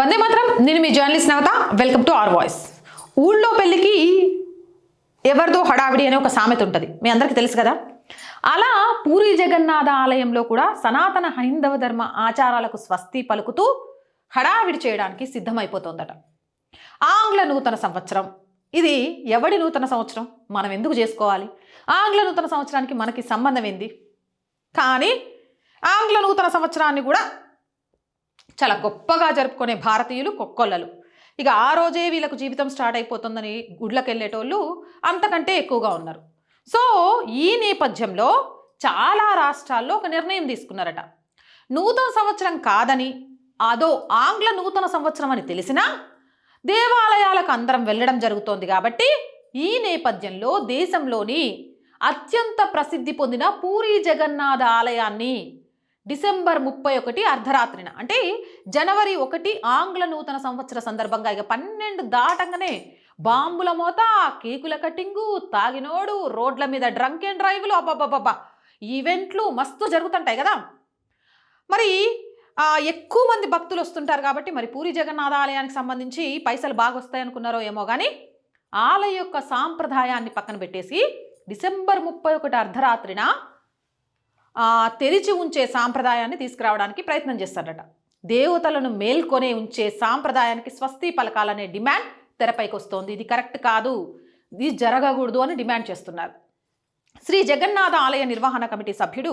వందే మాత్రం. నేను మీ journalist Navata. Welcome to R voice. ఊళ్ళో పెళ్ళికి ఎవరిదో హడావిడి అనే ఒక సామెత ఉంటుంది. మీ అందరికీ తెలుసు కదా? అలా పూరి జగన్నాథ ఆలయంలో కూడా సనాతన హైందవ ధర్మ ఆచారాలకు స్వస్తి పలుకుతూ హడావిడి చేయడానికి సిద్ధమైపోతుందట. ఆంగ్ల నూతన సంవత్సరం. ఇది ఎవడి నూతన సంవత్సరం? మనం ఎందుకు చేసుకోవాలి? ఆంగ్ల నూతన సంవత్సరానికి మనకి సంబంధం ఏంది? కానీ ఆంగ్ల నూతన సంవత్సరాన్ని కూడా చాలా గొప్పగా జరుపుకునే భారతీయులు కొక్కొల్లలు. ఇక ఆ రోజే వీళ్ళకు జీవితం స్టార్ట్ అయిపోతుందని గుడ్లకు వెళ్ళేటోళ్ళు అంతకంటే ఎక్కువగా ఉన్నారు. సో ఈ నేపథ్యంలో చాలా రాష్ట్రాల్లో ఒక నిర్ణయం తీసుకున్నారట. నూతన సంవత్సరం కాదని అదో ఆంగ్ల నూతన సంవత్సరం అని తెలిసినా దేవాలయాలకు అందరం వెళ్ళడం జరుగుతోంది కాబట్టి ఈ నేపథ్యంలో దేశంలోని అత్యంత ప్రసిద్ధి పొందిన పూరి జగన్నాథ ఆలయాన్ని డిసెంబర్ ముప్పై ఒకటి అర్ధరాత్రిన. అంటే జనవరి ఒకటి ఆంగ్ల నూతన సంవత్సర సందర్భంగా ఇక పన్నెండు దాటంగానే బాంబుల మోత కేకుల కటింగు తాగినోడు రోడ్ల మీద డ్రంక్ అండ్ డ్రైవ్లు అబ్బాబ్బాబ్బా ఈవెంట్లు మస్తు జరుగుతుంటాయి కదా. మరి ఎక్కువ మంది భక్తులు వస్తుంటారు కాబట్టి మరి పూరి జగన్నాథ ఆలయానికి సంబంధించి పైసలు బాగా వస్తాయనుకున్నారో ఏమో కానీ ఆలయ యొక్క సాంప్రదాయాన్ని పక్కన పెట్టేసి డిసెంబర్ ముప్పై ఒకటి అర్ధరాత్రిన తెరిచి ఉంచే సాంప్రదాయాన్ని తీసుకురావడానికి ప్రయత్నం చేస్తాడట దేవతలను మేల్కొనే ఉంచే సాంప్రదాయానికి స్వస్తి పలకాలనే డిమాండ్ తెరపైకి వస్తోంది ఇది కరెక్ట్ కాదు. ఇది జరగకూడదు అని డిమాండ్ చేస్తున్నారు. శ్రీ జగన్నాథ ఆలయ నిర్వహణ కమిటీ సభ్యుడు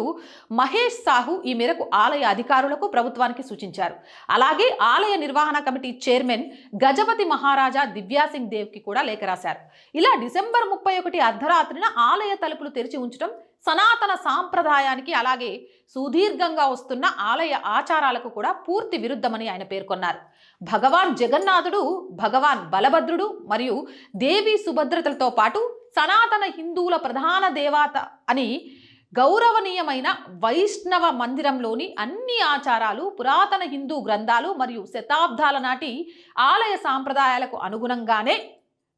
మహేష్ సాహు ఈ మేరకు ఆలయ అధికారులకు ప్రభుత్వానికి సూచించారు. అలాగే ఆలయ నిర్వహణ కమిటీ చైర్మన్ గజపతి మహారాజా దివ్యాసింగ్ దేవ్కి కూడా లేఖ రాశారు. ఇలా డిసెంబర్ ముప్పై ఒకటి అర్ధరాత్రిన ఆలయ తలుపులు తెరిచి ఉంచడం సనాతన సాంప్రదాయానికి అలాగే సుదీర్ఘంగా వస్తున్న ఆలయ ఆచారాలకు కూడా పూర్తి విరుద్ధమని ఆయన పేర్కొన్నారు. భగవాన్ జగన్నాథుడు భగవాన్ బలభద్రుడు మరియు దేవి సుభద్రతలతో పాటు సనాతన హిందువుల ప్రధాన దేవత అని గౌరవనీయమైన వైష్ణవ మందిరంలోని అన్ని ఆచారాలు పురాతన హిందూ గ్రంథాలు మరియు శతాబ్దాల నాటి ఆలయ సాంప్రదాయాలకు అనుగుణంగానే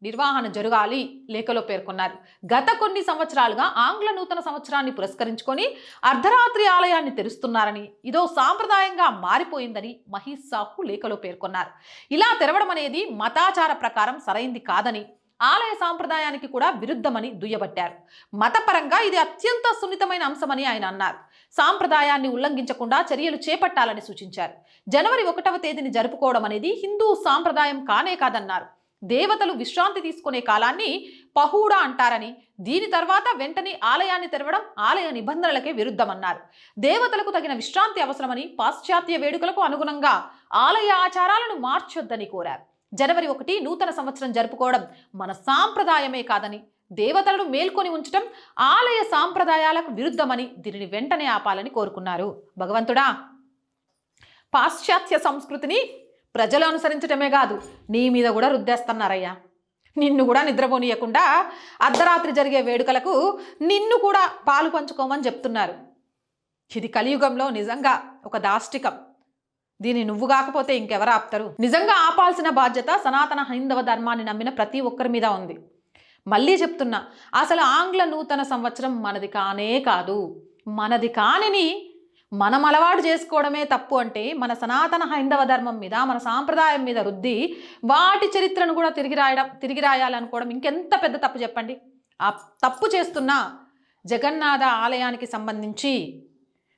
నిర్వహణ జరగాలి లేఖలో పేర్కొన్నారు. గత కొన్ని సంవత్సరాలుగా ఆంగ్ల నూతన సంవత్సరాన్ని పురస్కరించుకొని అర్ధరాత్రి ఆలయాన్ని తెరుస్తున్నారని ఇదో సాంప్రదాయంగా మారిపోయిందని మహేష్ సాహు లేఖలో పేర్కొన్నారు. ఇలా తెరవడం అనేది మతాచార ప్రకారం సరైంది కాదని ఆలయ సాంప్రదాయానికి కూడా విరుద్ధమని దుయ్యబట్టారు. మతపరంగా ఇది అత్యంత సున్నితమైన అంశమని ఆయన అన్నారు. సాంప్రదాయాన్ని ఉల్లంఘించకుండా చర్యలు చేపట్టాలని సూచించారు. జనవరి ఒకటవ తేదీని జరుపుకోవడం అనేది హిందూ సాంప్రదాయం కానే కాదన్నారు. దేవతలు విశ్రాంతి తీసుకునే కాలాన్ని పహూడా అంటారని దీని తర్వాత వెంటనే ఆలయాన్ని తెరవడం ఆలయ నిబంధనలకే విరుద్ధమన్నారు. దేవతలకు తగిన విశ్రాంతి అవసరమని పాశ్చాత్య వేడుకలకు అనుగుణంగా ఆలయ ఆచారాలను మార్చొద్దని కోరారు. జనవరి ఒకటి నూతన సంవత్సరం జరుపుకోవడం మన సాంప్రదాయమే కాదని దేవతలను మేల్కొని ఉంచడం ఆలయ సాంప్రదాయాలకు విరుద్ధమని దీనిని వెంటనే ఆపాలని కోరుకున్నారు. భగవంతుడా పాశ్చాత్య సంస్కృతిని ప్రజలు అనుసరించడమే కాదు నీ మీద కూడా రుద్దేస్తున్నారయ్యా. నిన్ను కూడా నిద్రపోనీయకుండా అర్ధరాత్రి జరిగే వేడుకలకు నిన్ను కూడా పాలు పంచుకోమని చెప్తున్నారు. ఇది కలియుగంలో నిజంగా ఒక దాష్టికం. దీన్ని నువ్వు కాకపోతే ఇంకెవరు ఆపుతారు? నిజంగా ఆపాల్సిన బాధ్యత సనాతన హైందవ ధర్మాన్ని నమ్మిన ప్రతి ఒక్కరి మీద ఉంది. మళ్ళీ చెప్తున్నా అసలు ఆంగ్ల నూతన సంవత్సరం మనది కానే కాదు. మనది కానిని మనం అలవాటు చేసుకోవడమే తప్పు అంటే మన సనాతన హైందవ ధర్మం మీద మన సాంప్రదాయం మీద రుద్ది వాటి చరిత్రను కూడా తిరిగి రాయడం తిరిగి రాయాలనుకోవడం ఇంకెంత పెద్ద తప్పు చెప్పండి? ఆ తప్పు చేస్తున్న జగన్నాథ ఆలయానికి సంబంధించి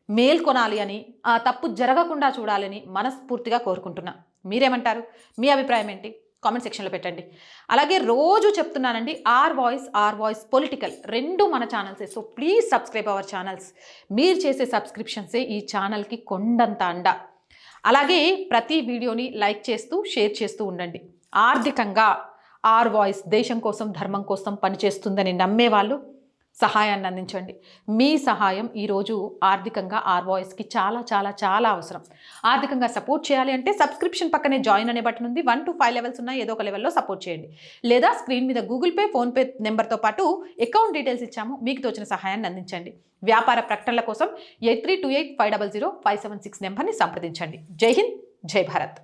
మేల్కొనాలి అని ఆ తప్పు జరగకుండా చూడాలని మనస్ఫూర్తిగా కోరుకుంటున్నా. మీరేమంటారు? మీ అభిప్రాయం ఏంటి? కామెంట్ సెక్షన్లో పెట్టండి. అలాగే రోజు చెప్తున్నానండి R voice R voice political రెండు మన ఛానల్సే. So please subscribe our channels. మీరు చేసే సబ్స్క్రిప్షన్సే ఈ ఛానల్కి కొండంత అండ. అలాగే ప్రతి వీడియోని లైక్ చేస్తూ షేర్ చేస్తూ ఉండండి. ఆర్థికంగా ఆర్ వాయిస్ దేశం కోసం ధర్మం కోసం పనిచేస్తుందని నమ్మేవాళ్ళు సహాయాన్ని అందించండి. మీ సహాయం ఈరోజు ఆర్థికంగా ఆర్వాయిస్కి చాలా చాలా చాలా అవసరం. ఆర్థికంగా సపోర్ట్ చేయాలి అంటే సబ్స్క్రిప్షన్ పక్కనే జాయిన్ అనే బటన్ ఉంది. వన్ టు ఫైవ్ లెవెల్స్ ఉన్నాయి. ఏదో ఒక లెవెల్లో సపోర్ట్ చేయండి. లేదా స్క్రీన్ మీద గూగుల్ పే ఫోన్పే నెంబర్తో పాటు అకౌంట్ డీటెయిల్స్ ఇచ్చాము. మీకు తోచిన సహాయాన్ని అందించండి. వ్యాపార ప్రకటనల కోసం eight three two eight five double zero five seven six నెంబర్ని సంప్రదించండి. జై హింద్ జై భారత్.